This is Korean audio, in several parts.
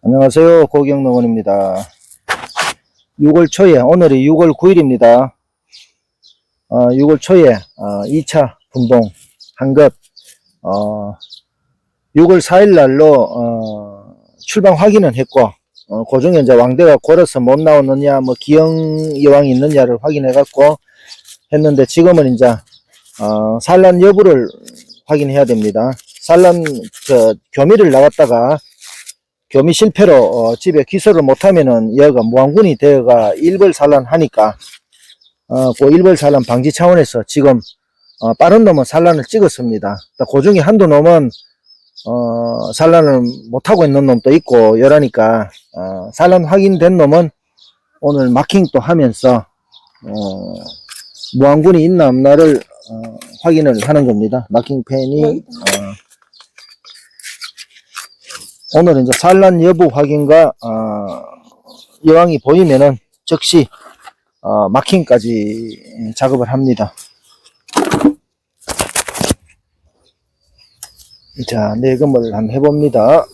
안녕하세요. 고경농원입니다. 6월 초에, 오늘이 6월 9일입니다. 어, 6월 초에, 어, 2차 분봉 한 것, 어, 6월 4일 날로, 어, 출방 확인은 했고, 어, 그 중에 이제 왕대가 골어서 못 나오느냐, 뭐, 기형 여왕이 있느냐를 확인해 갖고 했는데, 지금은 이제, 어, 산란 여부를 확인해야 됩니다. 산란, 저, 교미를 나갔다가, 교미 실패로 어, 집에 기소를 못하면은 얘가 무한군이 되어가 일벌산란하니까 어, 그 일벌산란 방지 차원에서 지금 어, 빠른 놈은 산란을 찍었습니다. 그 중에 한두 놈은 어, 산란을 못하고 있는 놈도 있고 이러니까 어, 산란 확인된 놈은 오늘 마킹도 하면서 어, 무한군이 있나 없나를 어, 확인을 하는 겁니다. 마킹펜이 어, 오늘 이제 산란 여부 확인과 어, 여왕이 보이면은 즉시 어, 마킹까지 작업을 합니다. 자, 내금을 한번 해봅니다.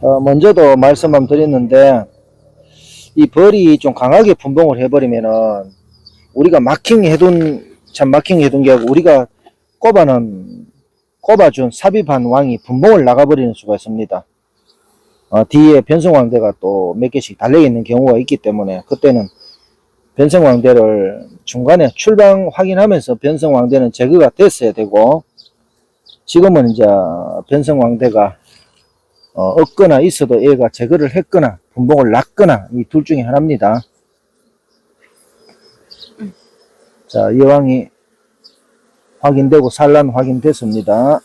어, 먼저도 말씀 한번 드렸는데 이 벌이 좀 강하게 분봉을 해버리면은 우리가 마킹 해둔 참 마킹 해둔 게 아니고 우리가 꼽아는 꼽아준 삽입한 왕이 분봉을 나가버리는 수가 있습니다. 어, 뒤에 변성왕대가 또 몇 개씩 달려 있는 경우가 있기 때문에 그때는 변성왕대를 중간에 출방 확인하면서 변성왕대는 제거가 됐어야 되고 지금은 이제 변성왕대가 어, 없거나 있어도 얘가 제거를 했거나 분봉을 났거나 이 둘 중에 하나입니다. 자, 여왕이 확인되고 산란 확인됐습니다.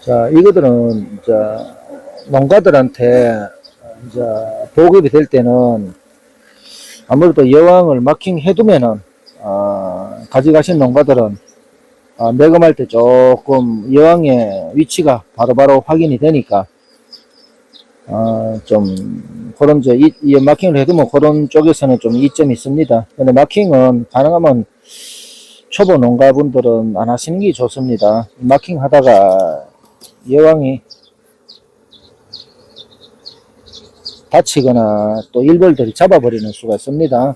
자, 이거들은 이제 농가들한테 이제 보급이 될 때는 아무래도 여왕을 마킹 해두면은 어, 가져가신 농가들은 어, 매금할 때 조금 여왕의 위치가 바로바로 확인이 되니까 어, 좀 그런 저 이, 이 마킹을 해두면 그런 쪽에서는 좀 이점이 있습니다. 근데 마킹은 가능하면 초보 농가분들은 안 하시는 게 좋습니다. 마킹 하다가 여왕이 다치거나 또 일벌들이 잡아버리는 수가 있습니다.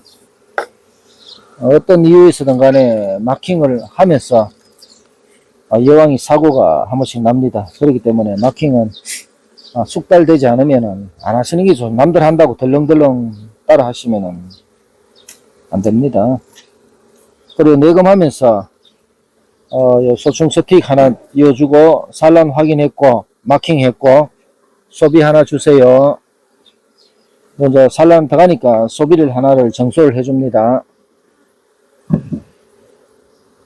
어떤 이유에서든 간에 마킹을 하면서 아, 여왕이 사고가 한 번씩 납니다. 그렇기 때문에 마킹은 아, 숙달되지 않으면은 안 하시는 게 좋죠. 남들 한다고 덜렁덜렁 따라 하시면은 안 됩니다. 그리고 내금하면서 어, 요 소충 스틱 하나 이어주고 산란 확인했고 마킹했고 소비 하나 주세요. 먼저 산란 들어가니까 소비를 하나를 정소를 해줍니다.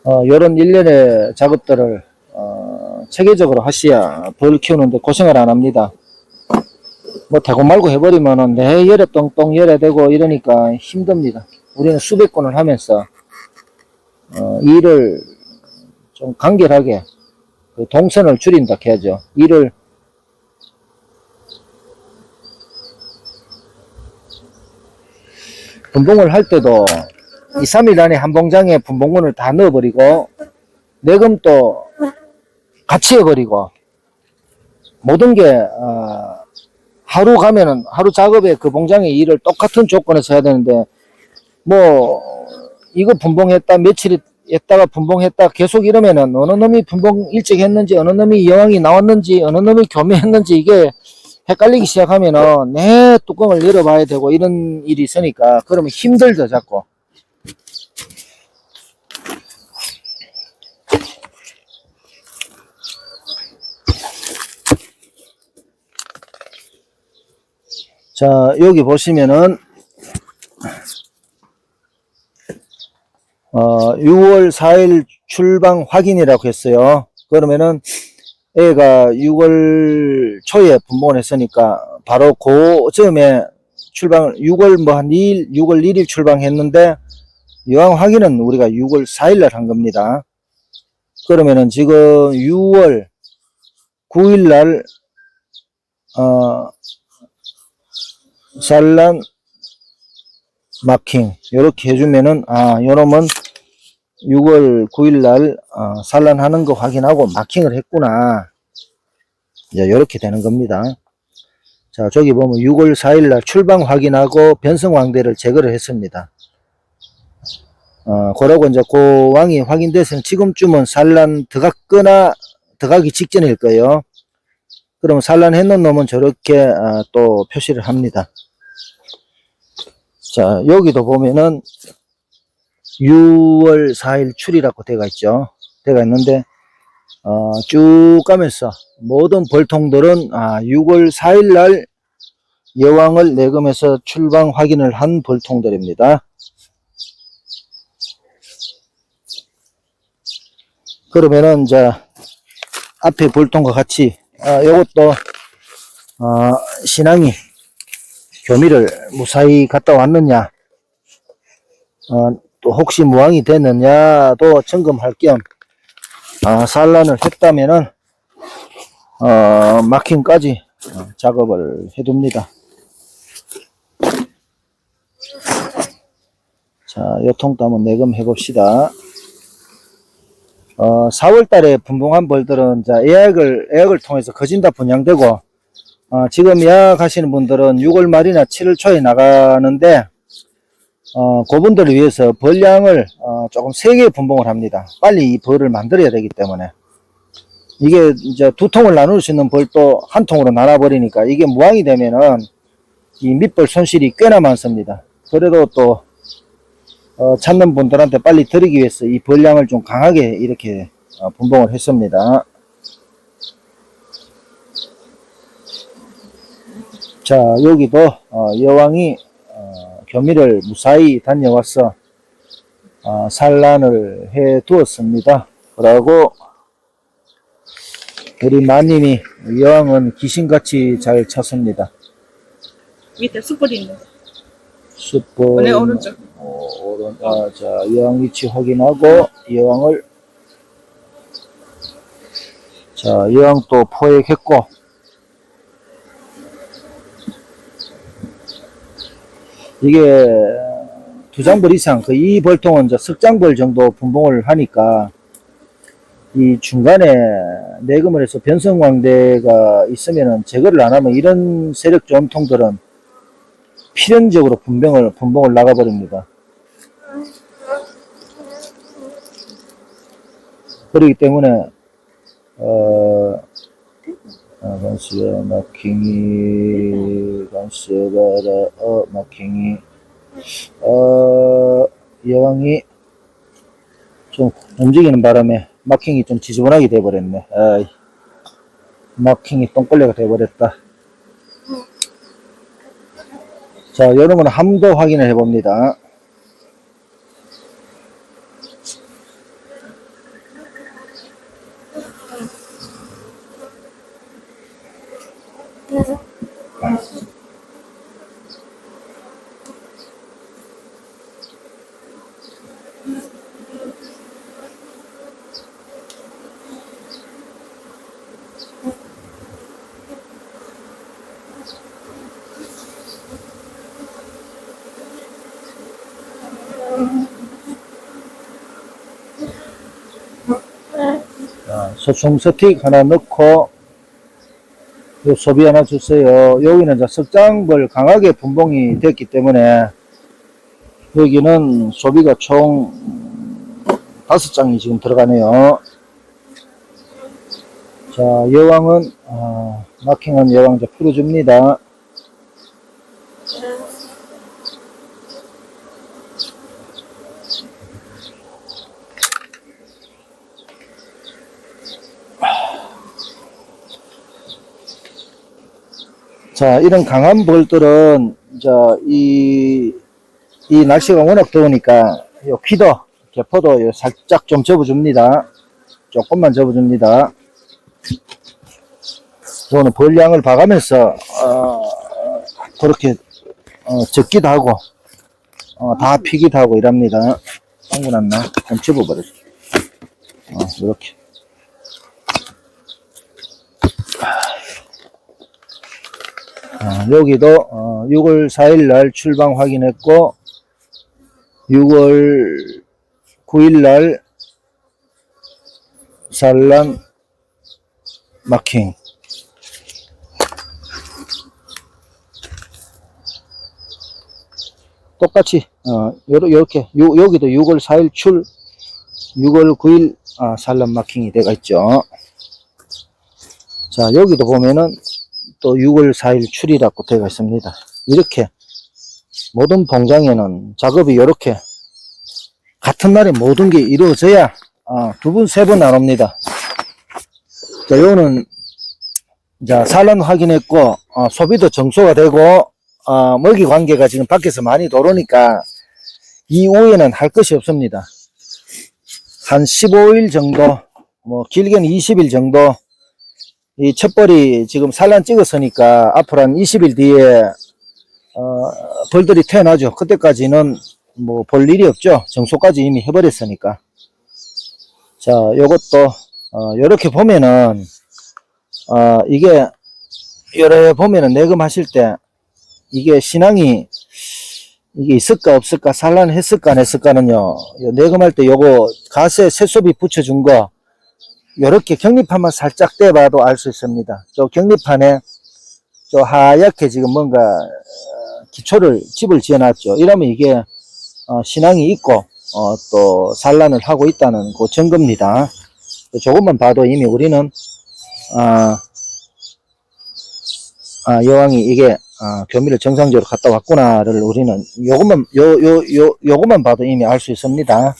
어, 요런 일련의 작업들을 어, 체계적으로 하셔야 벌 키우는데 고생을 안 합니다. 뭐 되고 말고 해버리면은 내 열에 똥똥 열에 되고 이러니까 힘듭니다. 우리는 수백 건을 하면서 어, 일을 좀 간결하게 그 동선을 줄인다 해야죠. 일을 분봉을 할 때도 2, 3일 안에 한 봉장에 분봉군을 다 넣어버리고 내금도 같이 해버리고 모든 게 어, 하루 가면은 하루 작업에 그 봉장의 일을 똑같은 조건에서 해야 되는데 뭐 이거 분봉했다 며칠 했다가 분봉했다 계속 이러면은 어느 놈이 분봉 일찍 했는지 어느 놈이 여왕이 나왔는지 어느 놈이 교매했는지 이게 헷갈리기 시작하면은 내 뚜껑을 열어봐야 되고 이런 일이 있으니까 그러면 힘들죠 자꾸 자 여기 보시면은 어, 6월 4일 출방 확인이라고 했어요. 그러면은 애가 6월 초에 분봉을 했으니까 바로 그 즈음에 출방을 6월 뭐 한 2일, 6월 1일 출방했는데 여왕 확인은 우리가 6월 4일 날 한 겁니다. 그러면은 지금 6월 9일 날 어, 산란 마킹. 이렇게 해주면은 아 요놈은 6월 9일 날 어, 산란하는 거 확인하고 마킹을 했구나. 이제 이렇게 되는 겁니다. 자 저기 보면 6월 4일 날 출방 확인하고 변성왕대를 제거를 했습니다. 어 그러고 이제 그 왕이 확인돼서 지금쯤은 산란 들어갔거나 들어가기 직전일 거예요. 그러면 산란해 놓은 놈은 저렇게 아, 또 표시를 합니다 자, 여기도 보면은 6월 4일 출이라고 되어 있죠. 되어 있는데, 어, 쭉 가면서 모든 벌통들은 아, 6월 4일 날 여왕을 내금해서 출방 확인을 한 벌통들입니다. 그러면은 이제 앞에 벌통과 같이 아, 요것도 어, 신앙이 교미를 무사히 갔다 왔느냐, 어, 또 혹시 무항이 됐느냐도 점검할 겸, 아, 산란을 했다면은, 어, 마킹까지 어, 작업을 해둡니다. 자, 요 통도 한번 내금해 봅시다. 어, 4월 달에 분봉한 벌들은, 자, 예약을, 예약을 통해서 거진다 분양되고, 어, 지금 예약하시는 분들은 6월 말이나 7월 초에 나가는데, 어, 그분들을 위해서 벌량을 어, 조금 세게 분봉을 합니다. 빨리 이 벌을 만들어야 되기 때문에. 이게 이제 두 통을 나눌 수 있는 벌도 한 통으로 나눠버리니까 이게 무항이 되면은 이 밑벌 손실이 꽤나 많습니다. 그래도 또, 어, 찾는 분들한테 빨리 드리기 위해서 이 벌량을 좀 강하게 이렇게 어, 분봉을 했습니다. 자, 여기도 어, 여왕이 어, 교미를 무사히 다녀와서 어, 산란을 해 두었습니다. 그러고 우리 마님이 여왕은 귀신같이 잘 찼습니다. 밑에 숯불 있는 숯불 원래 오른쪽 어, 오른, 아, 자, 여왕 위치 확인하고 여왕을 자, 여왕 또 포획했고 이게 두 장벌 이상 그 이 벌통은 이제 석장벌 정도 분봉을 하니까 이 중간에 내금을 해서 변성광대가 있으면은 제거를 안 하면 이런 세력 전통들은 필연적으로 분봉을 분봉을 나가버립니다. 그렇기 때문에 어 간수야 마킹이 간수가라 어 마킹이 어 여왕이 좀 움직이는 바람에 마킹이 좀 지저분하게 돼버렸네. 아이, 마킹이 똥걸레가 돼버렸다. 자, 여러분 함도 확인을 해봅니다. 자, 소총 스틱 하나 넣고 요 소비 하나 주세요. 여기는 석장벌 강하게 분봉이 됐기 때문에 여기는 소비가 총 다섯 장이 지금 들어가네요. 자, 여왕은 아, 마킹은 여왕 이제 풀어줍니다. 자, 이런 강한 벌들은, 자, 이, 이 날씨가 워낙 더우니까, 요 퀴더, 개포도 요 살짝 좀 접어줍니다. 조금만 접어줍니다. 저는 벌량을 봐가면서, 어, 그렇게, 어, 적기도 하고, 어, 다 피기도 하고 이랍니다. 빵구 났나? 좀 접어버렸어. 어, 이렇게. 아, 여기도 어, 6월 4일 날 출방 확인했고 6월 9일 날 산란 마킹. 똑같이 어 요렇게 요, 여기도 6월 4일 출 6월 9일 아, 산란 마킹이 되어 있죠. 자 여기도 보면은 또 6월 4일 출이라고 되어 있습니다 이렇게 모든 공장에는 작업이 이렇게 같은 날에 모든 게 이루어져야 아, 두 번, 세번 나옵니다. 자, 요거는 자, 산란 확인했고 어, 소비도 정소가 되고 어, 먹이 관계가 지금 밖에서 많이 돌으니까 이후에는 할 것이 없습니다. 한 15일 정도, 뭐 길게는 20일 정도 이 첫벌이 지금 산란 찍었으니까 앞으로 한 20일 뒤에 어, 벌들이 태어나죠. 그때까지는 뭐 볼 일이 없죠. 정소까지 이미 해버렸으니까. 자, 요것도 어, 요렇게 보면은 어, 이게 여러 보면은 내금하실 때 이게 신앙이 이게 있을까 없을까 산란했을까 안 했을까는요. 요 내금할 때 요거 가세 세소비 붙여준 거 요렇게 격리판만 살짝 떼봐도 알 수 있습니다. 저 격리판에 저 하얗게 지금 뭔가 어, 기초를 집을 지어놨죠. 이러면 이게 어, 신앙이 있고 어, 또 산란을 하고 있다는 그 증거입니다. 조금만 봐도 이미 우리는 아, 아, 여왕이 이게 아, 교미를 정상적으로 갔다 왔구나를 우리는 요것만 요 요 요 요것만 봐도 이미 알 수 있습니다.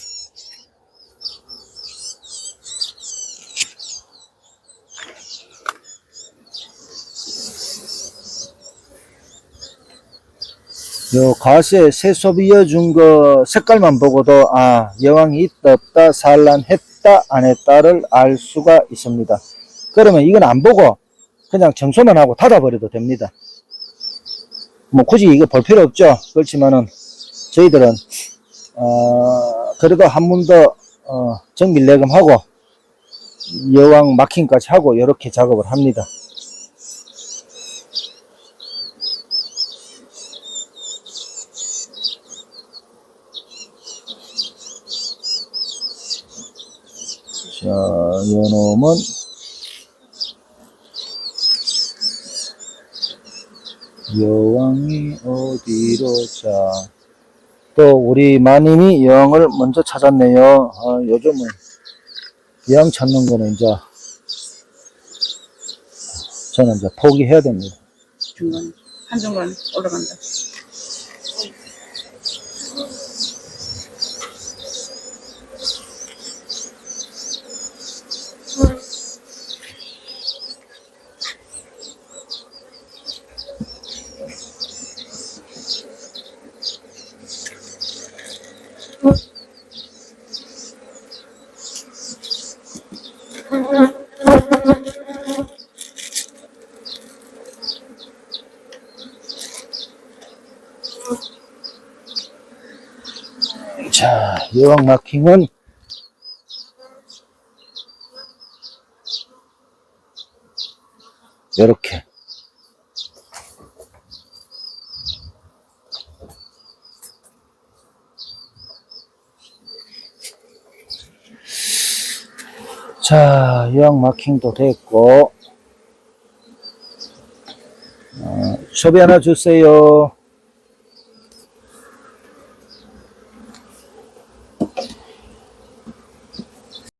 요 가세 세소비 이어준 거 색깔만 보고도 아 여왕이 있다 없다 산란했다 안 했다를 알 수가 있습니다. 그러면 이건 안 보고 그냥 정소만 하고 닫아버려도 됩니다. 뭐 굳이 이거 볼 필요 없죠. 그렇지만은 저희들은 어 그래도 한 번 더 어, 정밀 내금하고 여왕 마킹까지 하고 이렇게 작업을 합니다. 자, 요놈은 여왕이 어디로 자. 또 우리 마님이 여왕을 먼저 찾았네요. 아, 요즘은 여왕 찾는 거는 이제 저는 이제 포기해야 됩니다. 중간 한 중간 올라간다. 자, 여왕 마킹은 이렇게 자, 여왕 마킹도 됐고 어, 소비 하나 주세요.